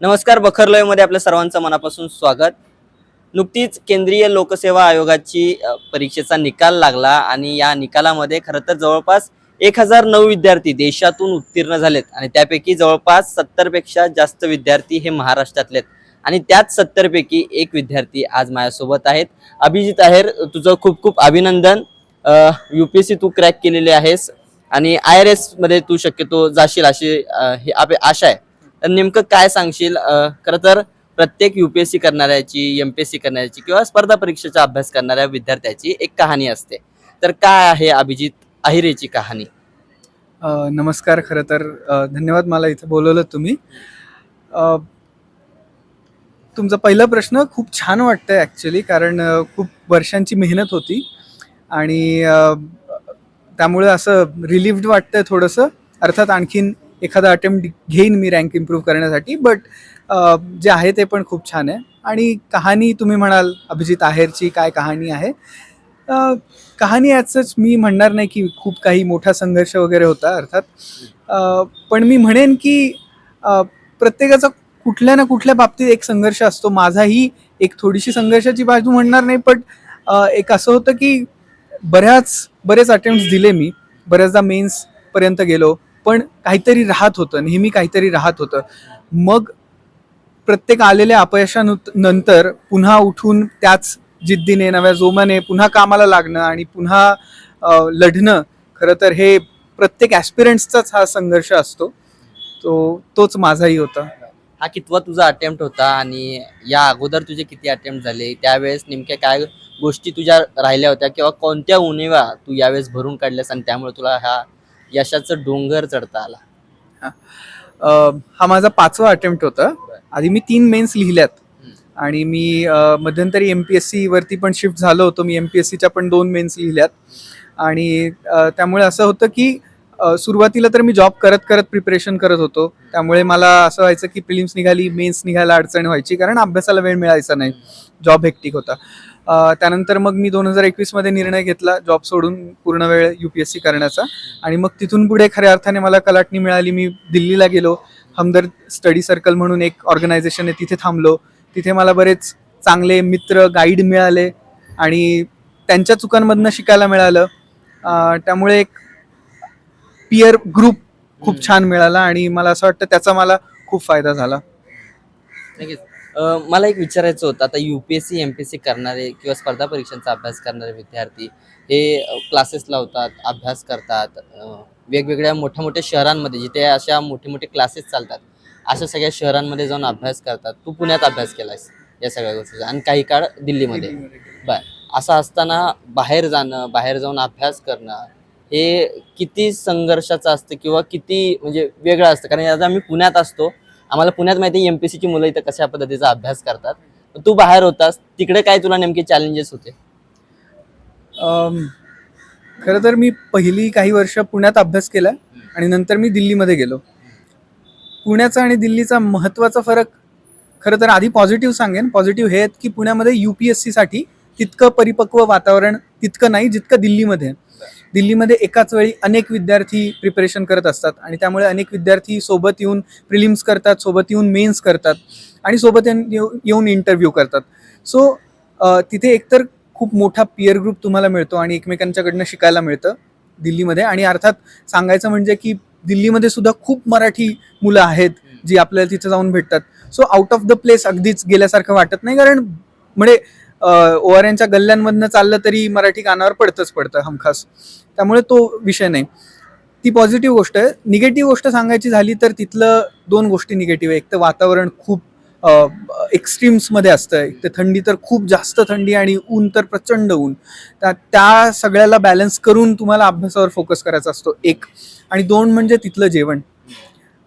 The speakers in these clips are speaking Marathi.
नमस्कार बखरलोयमध्ये आपल्या सर्वांचं मनापासून स्वागत. नुकतीच केंद्रीय लोकसेवा आयोगाची परीक्षेचा निकाल लागला आणि या निकालामध्ये खरं तर जवळपास एक हजार नऊ विद्यार्थी देशातून उत्तीर्ण झालेत आणि त्यापैकी जवळपास सत्तरपेक्षा जास्त विद्यार्थी हे महाराष्ट्रातलेत. आणि त्याच सत्तरपैकी एक विद्यार्थी आज माझ्यासोबत आहेत. अभिजित आहेर तुझं खूप खूप अभिनंदन. यू पी एस सी तू क्रॅक केलेली आहेस आणि आय आर एसमध्ये तू शक्यतो जाशील अशी हे आशा आहे. तर नेमकं काय सांगशील? खरं तर प्रत्येक युपीएससी करणाऱ्याची एमपीएससी करणाऱ्याची किंवा स्पर्धा परीक्षेचा अभ्यास करणाऱ्या विद्यार्थ्याची एक कहाणी असते. तर काय आहे अभिजित अहिरेची कहाणी? नमस्कार खरं तर धन्यवाद मला इथं बोलवलं तुम्ही. तुमचा पहिला प्रश्न खूप छान वाटतंय ॲक्च्युली कारण खूप वर्षांची मेहनत होती आणि त्यामुळे असं रिलिव्ड वाटतंय थोडंसं. अर्थात आणखीन एखादा अटेम्प्ट घेईन मी रँक इम्प्रूव्ह करण्यासाठी बट जे आहे ते पण खूप छान आहे. आणि कहाणी तुम्ही म्हणाल अभिजित आहेरची काय कहाणी आहे? कहाणी कहाणी याचंच मी म्हणणार नाही की खूप काही मोठा संघर्ष वगैरे होता अर्थात. पण मी म्हणेन की प्रत्येकाचा कुठल्या ना कुठल्या बाबतीत एक संघर्ष असतो. माझाही एक थोडीशी संघर्षाची बाजू म्हणणार नाही पण एक असं होतं की बऱ्याच बरेच अटेम्प्ट दिले मी. बऱ्याचदा मेन्स पर्यंत गेलो. पण काहीतरी राहत होतं नेहमी काहीतरी राहत होतं. मग प्रत्येक आलेल्या अपयशानंतर पुन्हा उठून त्याच जिद्दीने नव्या जोमाने पुन्हा कामाला लागणं आणि पुन्हा लढणं खरं तर हे प्रत्येक ॲस्पिरंट्सचाच हा संघर्ष असतो. तो तोच माझाही होता. हा कितवा तुझा अटेम्प्ट होता आणि या अगोदर तुझे किती अटेम्प्ट झाले? त्यावेळेस नेमक्या काय गोष्टी तुझ्या राहिल्या होत्या किंवा कोणत्या उणीवा तू यावेळेस भरून काढल्यास आणि त्यामुळे तुला हा यशाचं डोंगर चढता आला. अ, हा माझा पाचवा अटेम्प्ट होता. आधी मी तीन मेन्स लिहिल्यात. आणि मी अ, मध्यंतरी एम पी एस सीवरती पण शिफ्ट झालो होतो. मी एम पी एस सीच्या पण दोन मेन्स लिहिल्यात. आणि अ, त्यामुळे असं होतं की अ, सुरुवातीला तर मी जॉब करत करत प्रिपरेशन करत होतो. त्यामुळे मला असं व्हायचं की फिलिम्स निघाली मेन्स निघायला अडचण व्हायची. कारण अभ्यासाला वेळ मिळायचा नाही. जॉब हेक्टिक होता. त्यानंतर मग मी दोन हजार एकवीसमध्ये निर्णय घेतला जॉब सोडून पूर्ण वेळ यू पी एस सी करण्याचा. आणि मग तिथून पुढे खऱ्या अर्थाने मला कलाटणी मिळाली. मी दिल्लीला गेलो. हमदर्द स्टडी सर्कल म्हणून एक ऑर्गनायझेशन आहे. तिथे थांबलो. तिथे मला बरेच चांगले मित्र गाईड मिळाले आणि त्यांच्या चुकांमधनं शिकायला मिळालं. त्यामुळे एक पियर ग्रुप खूप छान मिळाला आणि मला असं वाटतं त्याचा मला खूप फायदा झाला. मला एक विचारायचं होतं. आता युपीएससी एमपीएससी करणारे किंवा स्पर्धा परीक्षांचा अभ्यास करणारे विद्यार्थी हे क्लासेस लावतात अभ्यास करतात. वेगवेगळ्या मोठ्या मोठ्या शहरांमध्ये जिथे अशा मोठे मोठे क्लासेस चालतात अशा सगळ्या शहरांमध्ये जाऊन अभ्यास करतात. तू पुण्यात अभ्यास केलास या सगळ्या गोष्टीचा आणि काही काळ दिल्लीमध्ये. बर. असं असताना बाहेर जाणं बाहेर जाऊन अभ्यास करणं हे किती संघर्षाचं असतं किंवा किती म्हणजे वेगळं असतं? कारण आता आम्ही पुण्यात असतो आम्हाला पुण्यात माहिती एम पी सीची मुलं इथं कशा पद्धतीचा अभ्यास करतात. पण तू बाहेर होतास तिकडे काय तुला नेमके चॅलेंजेस होते? खरं तर मी पहिली काही वर्ष पुण्यात अभ्यास केला आणि नंतर मी दिल्लीमध्ये गेलो. पुण्याचा आणि दिल्लीचा महत्त्वाचा फरक खरं तर आधी पॉझिटिव्ह सांगेन. पॉझिटिव्ह हे आहेत की पुण्यामध्ये यू पी एस सीसाठी तितकं परिपक्व वातावरण तितकं नाही जितकं दिल्लीमध्ये आहे. दिल्लीमध्ये एकाच वेळी अनेक विद्यार्थी प्रिपरेशन करत असतात. आणि त्यामुळे अनेक विद्यार्थी सोबत येऊन प्रिलिम्स करतात सोबत येऊन मेन्स करतात आणि सोबत येऊन- येऊन इंटरव्ह्यू करतात. सो तिथे एकतर खूप मोठा पियर ग्रुप तुम्हाला मिळतो आणि एकमेकांच्याकडनं शिकायला मिळतं दिल्लीमध्ये. आणि अर्थात सांगायचं म्हणजे की दिल्लीमध्ये सुद्धा खूप मराठी मुलं आहेत जी आपल्याला तिथे जाऊन भेटतात. So out of the place अगदीच गेल्यासारखं वाटत नाही कारण म्हणजे ओ गल्ल्यांमधनं चाललं तरी मराठी कानावर पडतंच पडतं हमखास. त्यामुळे तो विषय नाही. ती पॉझिटिव्ह गोष्ट आहे. निगेटिव्ह गोष्ट सांगायची झाली तर तिथलं दोन गोष्टी निगेटिव्ह आहे एक तर वातावरण खूप एक्स्ट्रीम्समध्ये असतं. एक तर थंडी तर खूप जास्त थंडी आणि ऊन तर प्रचंड ऊन. त्या त्या सगळ्याला बॅलन्स करून तुम्हाला अभ्यासावर फोकस करायचा असतो. एक. आणि दोन म्हणजे तिथलं जेवण.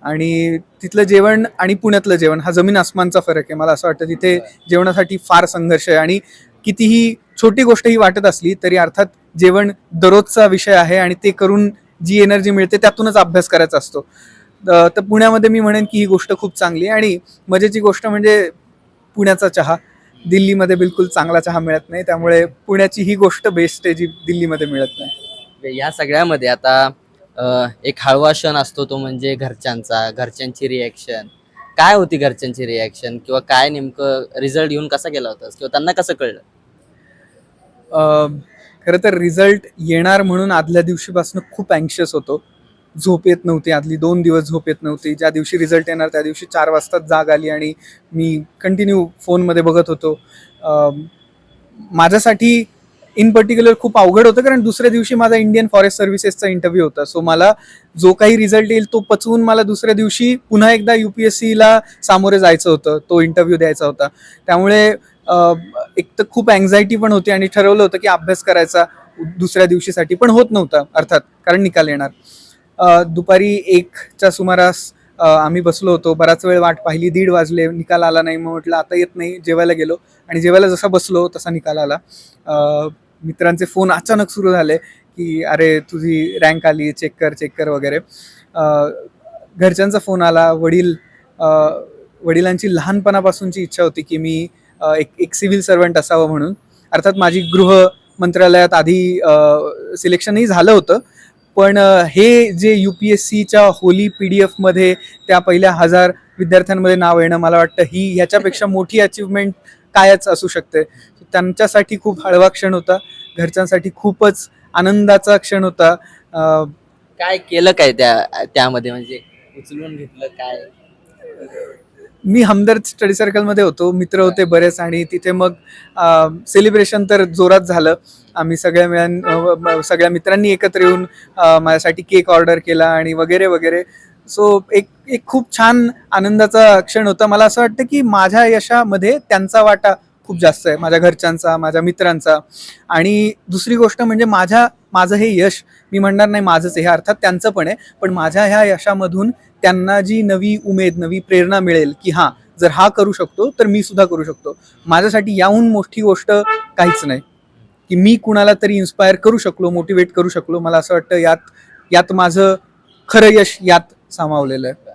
आणि तिथलं जेवण आणि पुण्यातलं जेवण हा जमीन आसमानचा फरक आहे. मला असं वाटतं तिथे जेवणासाठी फार संघर्ष आहे. आणि कितीही छोटी गोष्ट ही वाटत असली तरी अर्थात जेवण दररोजचा विषय आहे आणि ते करून जी एनर्जी मिळते त्यातूनच अभ्यास करायचा असतो. तर पुण्यामध्ये मी म्हणेन की ही गोष्ट खूप चांगली आहे. आणि मजेची गोष्ट म्हणजे पुण्याचा चहा. दिल्लीमध्ये बिलकुल चांगला चहा मिळत नाही. त्यामुळे पुण्याची ही गोष्ट बेस्ट आहे जी दिल्लीमध्ये मिळत नाही. या सगळ्यामध्ये आता एक हळवा क्षण असतो तो म्हणजे घरच्यांचा घरच्यांची रिॲक्शन काय होती घरच्यांची रिॲक्शन किंवा काय नेमकं रिझल्ट येऊन कसा गेला होता? किंवा त्यांना कसं कळलं? खरं तर रिझल्ट येणार म्हणून आदल्या दिवशीपासून खूप अँक्शियस होतो. झोप येत नव्हती आदली दोन दिवस झोप येत नव्हती. ज्या दिवशी रिझल्ट येणार त्या दिवशी चार वाजताच जाग आली आणि मी कंटिन्यू फोनमध्ये बघत होतो. माझ्यासाठी इन पर्टिक्युलर खूप अवघड होतं कारण दुसऱ्या दिवशी माझा इंडियन फॉरेस्ट सर्व्हिसेसचा इंटरव्ह्यू होता. सो मला जो काही रिझल्ट येईल तो पचवून मला दुसऱ्या दिवशी पुन्हा एकदा यू पी एस सीला सामोरे जायचं होतं तो इंटरव्ह्यू द्यायचा होता. त्यामुळे एक तर खूप अँझायटी पण होती आणि ठरवलं होतं की अभ्यास करायचा दुसऱ्या दिवशीसाठी पण होत नव्हता अर्थात कारण निकाल येणार. दुपारी एकच्या सुमारास आम्ही बसलो होतो. बराच वेळ वाट पाहिली. दीड वाजले. निकाल आला नाही. मग म्हटलं आता येत नाही. जेवायला गेलो. आणि जेवायला जसा बसलो तसा निकाल आला. मित्रांचे फोन अचानक सुरू झाले की अरे तुझी रँक आली. चेक कर चेक कर वगैरे. घरच्यांचा फोन आला. वडील वडिलांची लहानपणापासूनची इच्छा होती की मी एक एक सिव्हिल सर्वंट असावं म्हणून. अर्थात माझी गृह मंत्रालयात आधी सिलेक्शनही झालं होतं. पण हे जे यू पी एस सीच्या होली पी डी एफमध्ये त्या पहिल्या हजार विद्यार्थ्यांमध्ये नाव येणं मला वाटतं ही ह्याच्यापेक्षा मोठी अचिव्हमेंट कायच असू शकते. त्यांच्यासाठी खूप हळवा क्षण होता घरच्यांसाठी खूपच आनंदाचा क्षण होता. काय केलं काय त्या त्यामध्ये? म्हणजे उचलून घेतलं काय? मी हमदर्द स्टडी सर्कलमध्ये होतो मित्र होते बरेच आणि तिथे मग सेलिब्रेशन तर जोरात झालं. आम्ही सगळ्या मिळां सगळ्या मित्रांनी एकत्र येऊन माझ्यासाठी केक ऑर्डर केला आणि वगैरे वगैरे. सो एक एक खूप छान आनंदाचा क्षण होता. मला असं वाटतं की माझ्या यशामध्ये त्यांचा वाटा खूप जास्त आहे माझ्या घरच्यांचा माझ्या मित्रांचा. आणि दुसरी गोष्ट म्हणजे माझ्या माझं हे यश मी म्हणणार नाही माझंच हे अर्थात त्यांचं पण आहे पण माझ्या ह्या यशामधून त्यांना जी नवी उमेद नवी प्रेरणा मिळेल की हां जर हा करू शकतो तर मी सुद्धा करू शकतो. माझ्यासाठी याहून मोठी गोष्ट काहीच नाही. की मी कुणाला तरी इन्स्पायर करू शकलो मोटिवेट करू शकलो मला असं वाटतं यात यात माझं खरं यश यात सामावलेलं आहे.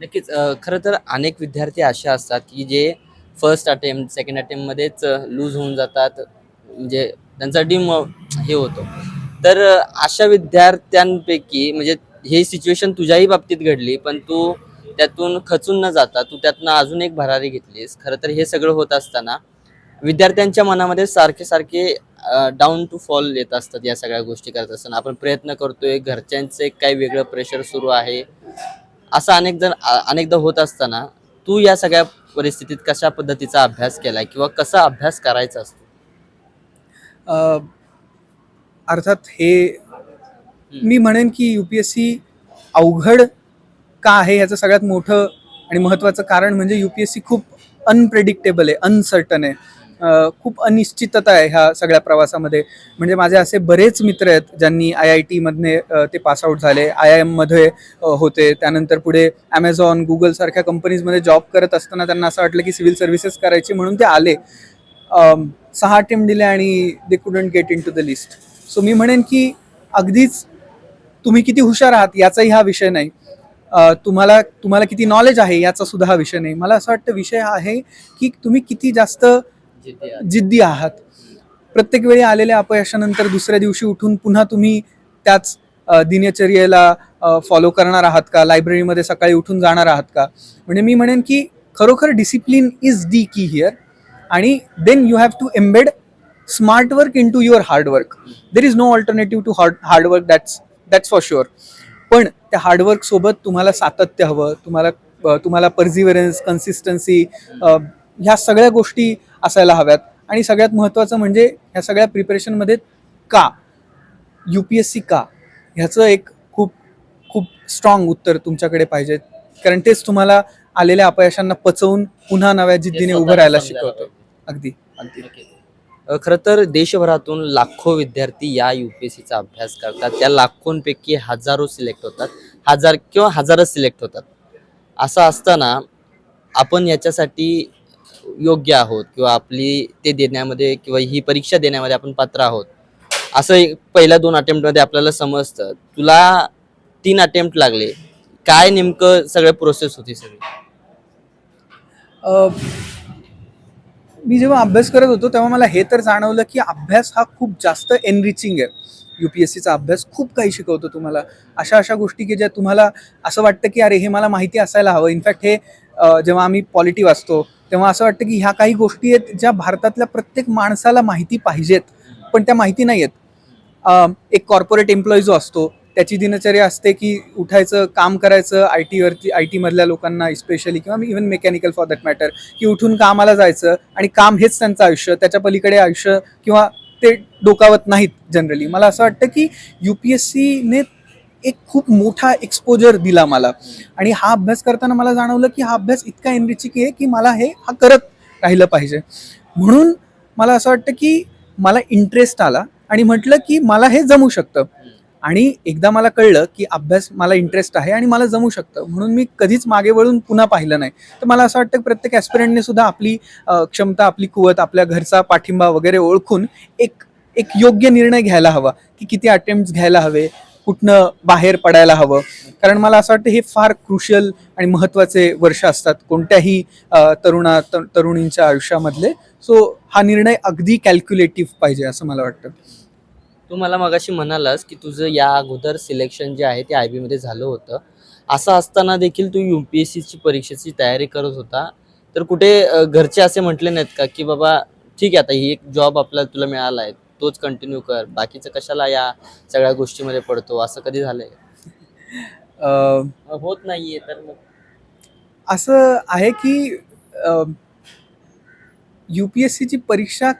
नक्कीच खरं तर अनेक विद्यार्थी असे असतात की जे फर्स्ट अटेम्प्ट सेकंड अटेम्प्टमध्येच लूज होऊन जातात. म्हणजे त्यांचा डीम हे होतो. तर अशा विद्यार्थ्यांपैकी म्हणजे हे सिच्युएशन तुझ्याही बाबतीत घडली पण तू त्यातून खचून न जाता तू त्यातनं अजून एक भरारी घेतलीस. खरं तर हे सगळं होत असताना विद्यार्थ्यांच्या मनामध्ये सारखे सारखे डाऊन टू फॉल येत असतात या सगळ्या गोष्टी करत असताना. आपण प्रयत्न करतोय घरच्यांचं एक काही वेगळं प्रेशर सुरू आहे. असं अनेक जण अनेकदा होत असताना तू या सगळ्या परिस्थितीत कशा पद्धतीचा अभ्यास केलाय किंवा कसा अभ्यास करायचा असतो? अर्थात हे मी म्हणेन की यू पी एस सी अवघड का आहे याचं सगळ्यात मोठं आणि महत्त्वाचं कारण म्हणजे यू पी एस सी खूप अनप्रेडिक्टेबल आहे अनसर्टन आहे. खूप अनिश्चितता आहे ह्या सगळ्या प्रवासामध्ये. म्हणजे माझे असे बरेच मित्र आहेत ज्यांनी आय आय टीमधने ते पासआउट झाले. आय आय एममध्ये होते. त्यानंतर पुढे ॲमेझॉन गुगलसारख्या कंपनीजमध्ये जॉब करत असताना त्यांना असं वाटलं की सिव्हिल सर्व्हिसेस करायची म्हणून ते आले. सहा अटेम्प्ट दिले आणि they couldn't get into the list so मी म्हणेन की अगदीच तुम्ही किती हुशार आहात याचाही हा विषय नाही. तुम्हाला तुम्हाला किती नॉलेज आहे याचा सुद्धा हा विषय नाही. मला असं वाटतं विषय हा आहे की तुम्ही किती जास्त. जिद्दी आहात. प्रत्येक वेळी आलेल्या अपयशानंतर दुसऱ्या दिवशी उठून पुन्हा तुम्ही त्याच दिनचर्येला फॉलो करणार आहात का? लायब्ररीमध्ये सकाळी उठून जाणार आहात का? म्हणजे मी म्हणेन की खरोखर discipline is the key here आणि then you have to embed smart work into your hard work there is no alternative to hard hard work that's that's for sure पण त्या हार्डवर्क सोबत तुम्हाला सातत्य हवं तुम्हाला तुम्हाला पर्झिव्हरन्स कन्सिस्टन्सी ह्या सगळ्या गोष्टी असायला हव्यात. आणि सगळ्यात महत्त्वाचं म्हणजे ह्या सगळ्या प्रिपरेशनमध्ये का? यू पी एस सी का? ह्याचं एक खूप खूप स्ट्रॉंग उत्तर तुमच्याकडे पाहिजे. कारण तेच तुम्हाला आलेल्या अपयशांना पचवून पुन्हा नव्या जिद्दीने उभं राहायला शिकवतं. अगदी. अगदी. खरं तर देशभरातून लाखो विद्यार्थी या यू पी एस सीचा अभ्यास करतात. त्या लाखोंपैकी हजारो सिलेक्ट होतात. हजार किंवा हजारच सिलेक्ट होतात. असं असताना आपण याच्यासाठी योग्य आहोत किंवा आपली ते देण्यामध्ये किंवा ही परीक्षा देण्यामध्ये आपण पात्र आहोत. असं एक पहिल्या दोन अटेम्प्टमध्ये आपल्याला समजतं. तुला तीन अटेम्प्ट लागले. काय नेमकं सगळं प्रोसेस होती सगळी? मी जेव्हा अभ्यास करत होतो तेव्हा मला हे तर जाणवलं की अभ्यास हा खूप जास्त एनरिचिंग आहे. यू पी एस सीचा अभ्यास खूप काही शिकवतो तुम्हाला. अशा अशा गोष्टी की ज्या तुम्हाला असं वाटतं की अरे हे मला माहिती असायला हवं. इनफॅक्ट हे जेव्हा आम्ही पॉलिटी वाचतो तेव्हा असं वाटतं की ह्या काही गोष्टी आहेत ज्या भारतातल्या प्रत्येक माणसाला माहिती पाहिजेत पण त्या माहिती नाही आहेत एक कॉर्पोरेट एम्प्लॉई जो असतो त्याची दिनचर्या असते की उठायचं काम करायचं आय टीवरती आय टीमधल्या लोकांना स्पेशली किंवा even mechanical for that matter की उठून कामाला जायचं आणि काम हेच त्यांचं आयुष्य त्याच्या पलीकडे आयुष्य किंवा ते डोकावत नाहीत जनरली मला असं वाटतं की यू पी एस सीने एक खूप मोठा एक्सपोजर दिला मला. आणि हा अभ्यास करताना मला जाणवलं की हा अभ्यास इतका एनरिचिक आहे की मला हे हा करत राहिलं पाहिजे. म्हणून मला असं वाटतं की मला इंटरेस्ट आला आणि म्हटलं की मला हे जमू शकतं. आणि एकदा मला कळलं की अभ्यास मला इंटरेस्ट आहे आणि मला जमू शकतं. म्हणून मी कधीच मागे वळून पुन्हा पाहिलं नाही. तर मला असं वाटतं प्रत्येक ॲस्पिरंटने सुद्धा आपली क्षमता आपली कुवत आपल्या घरचा पाठिंबा वगैरे ओळखून एक एक योग्य निर्णय घ्यायला हवा की किती अटेम्प्ट घ्यायला हवे कुठनं बाहेर पडायला हवं. कारण मला असं वाटतं हे फार क्रुशियल आणि महत्त्वाचे वर्ष असतात कोणत्याही तरुणा तरुणींच्या आयुष्यामधले. सो हा निर्णय अगदी कॅल्क्युलेटिव्ह पाहिजे असं मला वाटतं. तू मला मगाशी म्हणालास की तुझं या अगोदर सिलेक्शन जे आहे ते आय बी मध्ये झालं होतं. असं असताना देखील तू यू पी एस सीची परीक्षेची तयारी करत होता. तर कुठे घरचे असे म्हटले नाहीत का की बाबा ठीक आहे आता ही एक जॉब आपल्याला तुला मिळाला आहे तोच कंटिन्यू कर बाकीचं कशाला या सगळ्या गोष्टीमध्ये पडतो? असं कधी झालंय? होत नाहीये तर मग? असं आहे की यू पी एस सीची परीक्षा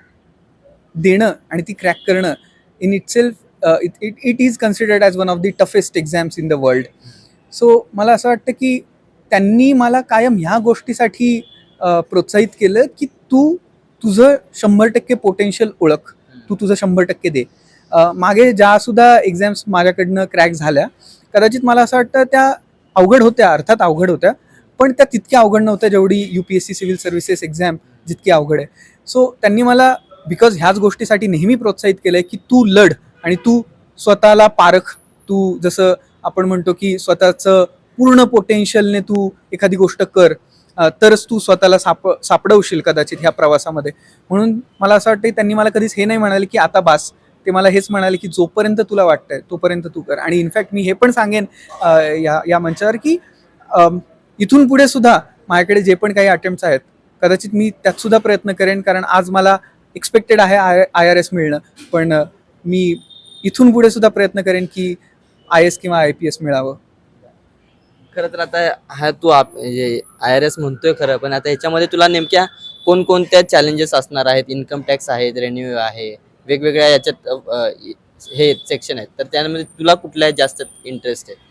देणं आणि ती क्रॅक करणं in itself it, it it is considered as one of the toughest exams in the world so मला असं वाटतं की त्यांनी मला कायम ह्या गोष्टीसाठी uh, प्रोत्साहित केलं की तू तुझं शंभर टक्के पोटेन्शियल ओळख. तू तुझं शंभर टक्के दे. Uh, मागे ज्या सुद्धा एक्झाम्स माझ्याकडनं क्रॅक झाल्या कदाचित मला असं वाटतं त्या अवघड होत्या अर्थात अवघड होत्या पण त्या तितक्या अवघड नव्हत्या जेवढी U P S C civil services exam जितकी अवघड आहे. सो त्यांनी मला बिकॉज ह्याच गोष्टीसाठी नेहमी प्रोत्साहित केलं आहे की तू लढ आणि तू स्वतःला पारख. तू जसं आपण म्हणतो की स्वतःचं पूर्ण पोटेन्शियलने तू एखादी गोष्ट कर तरच तू स्वतःला साप सापडवशील कदाचित ह्या प्रवासामध्ये. म्हणून मला असं वाटतं त्यांनी मला कधीच हे नाही म्हणाले की आता बास. ते मला हेच म्हणाले की जोपर्यंत तुला वाटतंय तोपर्यंत तू कर. आणि इनफॅक्ट मी हे पण सांगेन या या मंचावर की इथून पुढे सुद्धा माझ्याकडे जे पण काही अटेम्प्ट्स आहेत कदाचित मी त्यात सुद्धा प्रयत्न करेन कारण आज मला एक्सपेक्टेड आहे आय आय आर एस मिळणं. पण मी इथून पुढे सुद्धा प्रयत्न करेन की आय एस किंवा आय पी एस मिळावं. खरं तर आता हा तू आप म्हणजे आय आर एस म्हणतोय खरं पण आता ह्याच्यामध्ये तुला नेमक्या कोणकोणत्या चॅलेंजेस असणार आहेत? इन्कम टॅक्स आहेत रेन्यू आहे वेगवेगळ्या याच्यात हे सेक्शन आहेत. तर त्यामध्ये तुला कुठल्या जास्त इंटरेस्ट आहे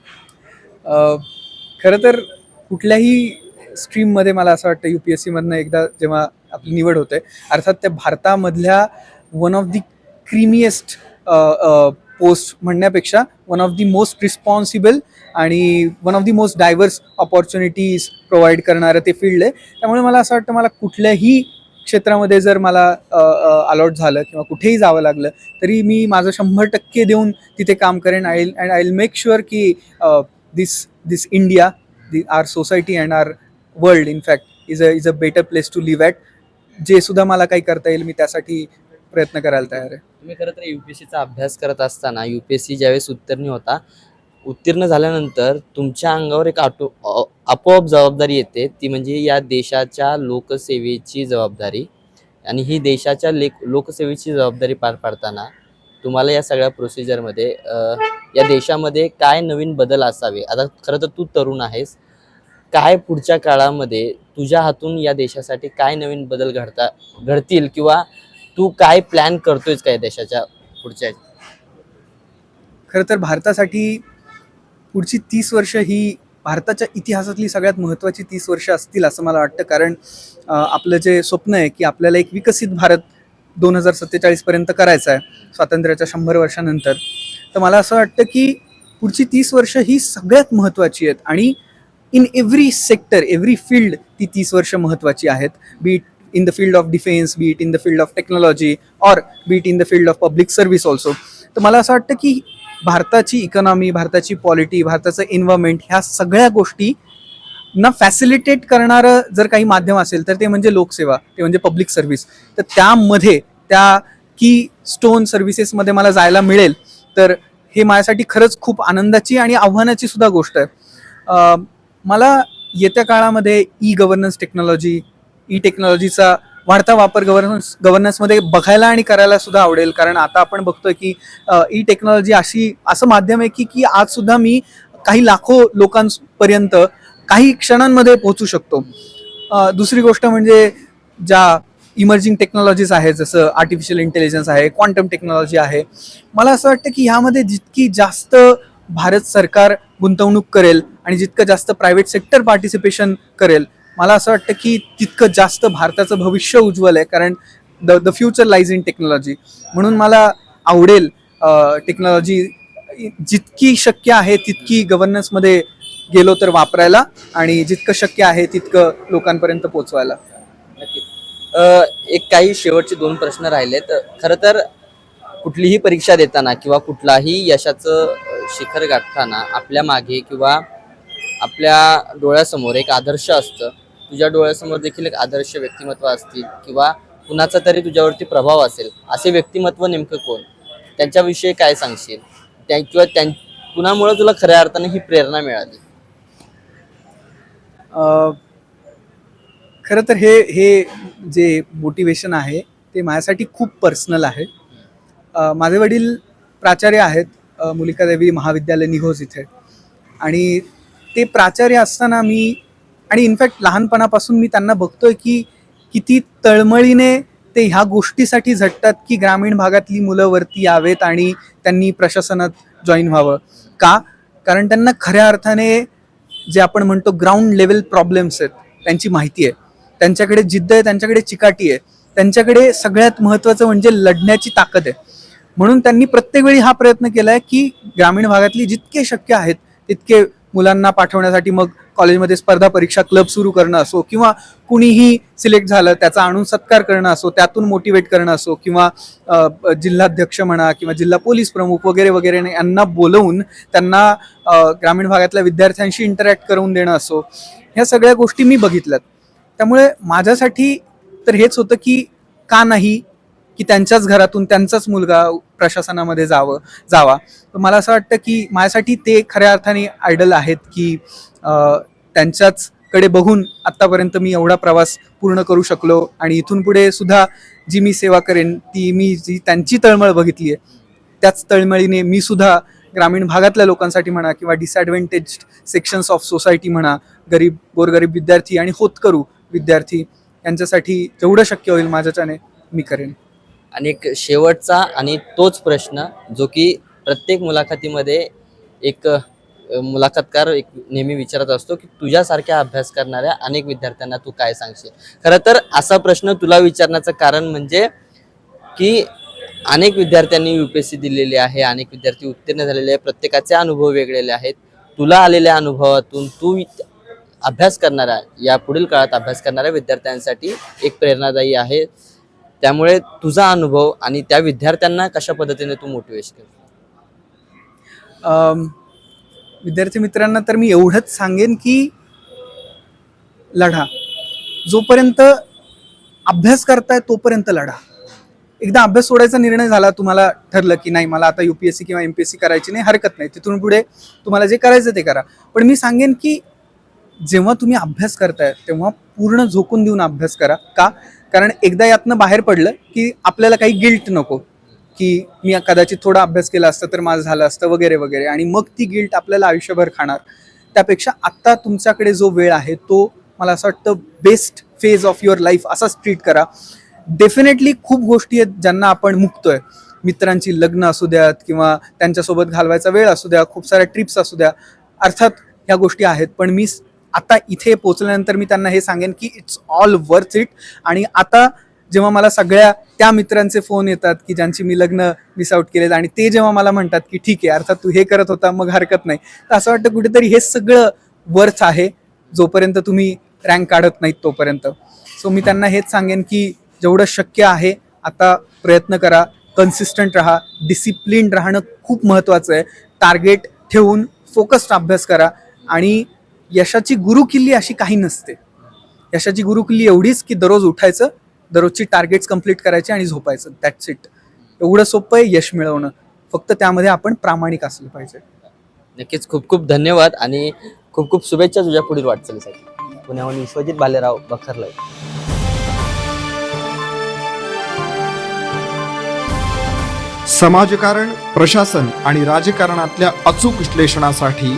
खरं तर कुठल्याही स्ट्रीममध्ये मला असं वाटतं यू पी एस सीमधनं एकदा जेव्हा आपली निवड होते. अर्थात त्या भारतामधल्या one of the creamiest post म्हणण्यापेक्षा one of the most responsible आणि one of the most diverse opportunities provide करणारं ते फील्ड आहे. त्यामुळे मला असं वाटतं मला कुठल्याही क्षेत्रामध्ये जर मला अलॉट झालं किंवा कुठेही जावं लागलं तरी मी माझं शंभर टक्के देऊन तिथे काम करेन. I and I will make sure की this this India the our society and our world in fact is a is a better place to live at जे सुद्धा मला काही करता येईल मी त्यासाठी प्रयत्न करायला तयार आहे. तुम्ही खरं तर युपीएससीचा अभ्यास करत असताना युपीएससी ज्यावेळेस उत्तीर्ण होता उत्तीर्ण झाल्यानंतर तुमच्या अंगावर एक आटो आपोआप जबाबदारी येते. ती म्हणजे या देशाच्या लोकसेवेची जबाबदारी. आणि ही देशाच्या लेक लोकसेवेची जबाबदारी पार पाडताना तुम्हाला या सगळ्या प्रोसिजरमध्ये या देशामध्ये काय नवीन बदल असावे? आता खरं तर तू तरुण आहेस. काय पुढच्या काळामध्ये तुझ्या हातून या देशासाठी काय नवीन बदल घडता घडतील किंवा तू काय प्लॅन करतोयस काय देशाच्या पुढच्या? खरं तर भारतासाठी पुढची तीस वर्ष ही भारताच्या इतिहासातली सगळ्यात महत्त्वाची तीस वर्ष असतील असं मला वाटतं. कारण आपलं जे स्वप्न आहे की आपल्याला एक विकसित भारत दोन हजार सत्तेचाळीसपर्यंत करायचा आहे स्वातंत्र्याच्या शंभर वर्षानंतर. तर मला असं वाटतं की पुढची तीस वर्ष ही सगळ्यात महत्त्वाची आहेत. आणि in every sector every field ती तीस वर्ष महत्त्वाची आहेत. Be it in the field of defence be it in the field of technology or be it in the field of public service also तर मला असं वाटतं की भारताची इकॉनॉमी भारताची पॉलिटी भारताचं एन्व्हायरमेंट ह्या सगळ्या गोष्टी ना फॅसिलिटेट करणारं जर काही माध्यम असेल तर ते म्हणजे लोकसेवा ते म्हणजे पब्लिक सर्व्हिस तर त्यामध्ये त्या की स्टोन सर्व्हिसेसमध्ये मला जायला मिळेल तर हे माझ्यासाठी खरंच खूप आनंदाची आणि आव्हानाची सुद्धा गोष्ट आहे. मला येत्या काळामध्ये ई गव्हर्नन्स टेक्नॉलॉजी ई टेक्नॉलॉजीचा वाढता वापर गव्हर्नन्स गव्हर्नन्समध्ये बघायला आणि करायला सुद्धा आवडेल. कारण आता आपण बघतोय की ई टेक्नॉलॉजी अशी असं माध्यम आहे की की आज सुद्धा मी काही लाखो लोकांपर्यंत काही क्षणांमध्ये पोहोचू शकतो. दुसरी गोष्ट म्हणजे ज्या इमर्जिंग टेक्नॉलॉजीज आहेत जसं आर्टिफिशियल इंटेलिजन्स आहे क्वांटम टेक्नॉलॉजी आहे मला असं वाटतं की ह्यामध्ये जितकी जास्त भारत सरकार गुंतवणूक करेल आणि जितकं जास्त प्रायव्हेट सेक्टर पार्टिसिपेशन करेल मला असं वाटतं की तितकं जास्त भारताचं भविष्य उज्ज्वल आहे कारण the the future lies in technology म्हणून मला आवडेल टेक्नॉलॉजी जितकी शक्य आहे तितकी गव्हर्नन्समध्ये गेलो तर वापरायला आणि जितकं शक्य आहे तितकं लोकांपर्यंत पोचवायला एक काही शेवटचे दोन प्रश्न राहिलेत. खरं तर कुठलीही परीक्षा देताना किंवा कुठलाही यशाचं शिखर गाठताना आपल्या मागे किंवा आपल्या डोळ्यासमोर एक आदर्श असतं. तुझ्या डोळ्यासमोर देखील एक आदर्श व्यक्तिमत्व असतील किंवा कुणाचा तरी तुझ्यावरती प्रभाव असेल असे व्यक्तिमत्व नेमकं कोण? त्यांच्याविषयी काय सांगशील? त्या किंवा त्यां कुणामुळे तुला खऱ्या अर्थाने ही प्रेरणा मिळाली? खरं तर हे हे जे मोटिवेशन आहे ते माझ्यासाठी खूप पर्सनल आहे. माझे वडील प्राचार्य आहेत मुलिकादेवी महाविद्यालय निघोज इथे. आणि ते प्राचार्य असताना मी आणि इनफॅक्ट लहानपणापासून मी त्यांना बघतोय की किती तळमळीने ते ह्या गोष्टीसाठी झटतात की ग्रामीण भागातली मुलं वरती यावेत आणि त्यांनी प्रशासनात जॉईन व्हावं. का? कारण त्यांना खऱ्या अर्थाने जे आपण म्हणतो ग्राउंड लेवल प्रॉब्लेम्स आहेत त्यांची माहिती आहे. त्यांच्याकडे जिद्द आहे त्यांच्याकडे चिकाटी आहे. त्यांच्याकडे सगळ्यात महत्त्वाचं म्हणजे लढण्याची ताकद आहे. म्हणून त्यांनी प्रत्येक वेळी हा प्रयत्न केला आहे की ग्रामीण भागातली जितके शक्य आहेत तितके मुलांना पाठवण्यासाठी मग कॉलेजमध्ये स्पर्धा परीक्षा क्लब सुरू करणं असो किंवा कुणीही सिलेक्ट झालं त्याचा आणून सत्कार करणं असो त्यातून मोटिवेट करणं असो किंवा जिल्हाध्यक्ष म्हणा किंवा जिल्हा पोलीस प्रमुख वगैरे वगैरे यांना बोलवून त्यांना ग्रामीण भागातल्या विद्यार्थ्यांशी इंटरॅक्ट करून देणं असो ह्या सगळ्या गोष्टी मी बघितल्यात. त्यामुळे माझ्यासाठी तर हेच होतं की का नाही की त्यांच्याच घरातून त्यांचाच मुलगा प्रशासनामध्ये जावं जावा. तर मला असं वाटतं की माझ्यासाठी ते खऱ्या अर्थाने आयडल आहेत की त्यांच्याच कडे बघून आत्तापर्यंत मी एवढा प्रवास पूर्ण करू शकलो आणि इथून पुढे सुद्धा जी मी सेवा करेन ती मी जी त्यांची तळमळ बघितली आहे त्याच तळमळीने मी सुद्धा ग्रामीण भागातल्या लोकांसाठी म्हणा किंवा डिसॲडव्हान्टेज सेक्शन्स ऑफ सोसायटी म्हणा गरीब गोरगरीब विद्यार्थी आणि होतकरू विद्यार्थी यांच्यासाठी जेवढं शक्य होईल माझ्याच्याने मी करेन. आणि एक शेवटचा आणि तोच प्रश्न जो की प्रत्येक मुलाखतीमध्ये एक मुलाखतकार एक नेहमी विचारत असतो की तुझ्यासारख्या अभ्यास करणाऱ्या अनेक विद्यार्थ्यांना तू काय सांगशील? खरं तर असा प्रश्न तुला विचारण्याचं कारण म्हणजे की अनेक विद्यार्थ्यांनी यू पी एस सी दिलेली आहे अनेक विद्यार्थी उत्तीर्ण झालेले आहे प्रत्येकाचे अनुभव वेगळेले आहेत. तुला आलेल्या अनुभवातून तू अभ्यास करणाऱ्या या पुढील काळात अभ्यास करणाऱ्या विद्यार्थ्यांसाठी एक प्रेरणादायी आहे. त्यामुळे तुझा अनुभव आणि त्या विद्यार्थ्यांना कशा पद्धतीने तू मोटिवेशन कर विद्यार्थी मित्रांना तर मी एवढंच सांगेन की लढा. जोपर्यंत अभ्यास करताय तोपर्यंत लढा. एकदा अभ्यास सोडायचा निर्णय झाला तुम्हाला ठरलं की नाही मला आता युपीएससी किंवा एम पी करायची नाही हरकत नाही. तिथून पुढे तुम्हाला जे करायचं ते करा. पण मी सांगेन की जेव्हा तुम्ही अभ्यास करताय तेव्हा पूर्ण झोकून देऊन अभ्यास करा. का? कारण एकदा यातनं बाहेर पडलं की आपल्याला काही गिल्ट नको. की मी कदाचित थोडा अभ्यास केला असता तर माझं झालं असतं वगैरे वगैरे. आणि मग ती गिल्ट आपल्याला आयुष्यभर खाणार. त्यापेक्षा आत्ता तुमच्याकडे जो वेळ आहे तो मला असं वाटतं best phase of your life असाच ट्रीट करा. डेफिनेटली खूप गोष्टी आहेत ज्यांना आपण मुक्तोय. मित्रांची लग्न असू द्यात किंवा त्यांच्यासोबत घालवायचा वेळ असू द्या खूप साऱ्या ट्रिप्स असू द्या. अर्थात ह्या गोष्टी आहेत पण मी आता इथे पोचल्यानंतर मी त्यांना हे सांगेन की इट्स ऑल वर्थ इट आणि आता जेव्हा मला सगळ्या त्या मित्रांचे फोन येतात की ज्यांची मी लग्न मिस आउट केलेत आणि ते जेव्हा मला म्हणतात की ठीक आहे अर्थात तू हे करत होता मग हरकत नाही. तर असं वाटतं कुठेतरी हे सगळं वर्थ आहे जोपर्यंत तुम्ही रँक काढत नाहीत तोपर्यंत. सो मी त्यांना हेच सांगेन की जेवढं शक्य आहे आता प्रयत्न करा कन्सिस्टंट राहा डिसिप्लिन राहणं खूप महत्त्वाचं आहे. टार्गेट ठेवून फोकस्ड अभ्यास करा आणि यशाची गुरुकिल्ली अशी काही नसते. यशाची गुरुकिल्ली एवढीच की दररोज उठायचं दररोजची टार्गेट्स कंप्लीट करायची आणि झोपायचं. दॅट्स इट एवढं सोपं आहे यश मिळवणं. फक्त त्यामध्ये आपण प्रामाणिक असलं पाहिजे. नक्कीच. खूप खूप धन्यवाद आणि खूप खूप शुभेच्छा तुझ्या पुढील वाटचालीसाठी. पुण्याहून विश्वजित बालेराव बखरलाय समाजकारण प्रशासन आणि राजकारणातल्या अचूक विश्लेषणासाठी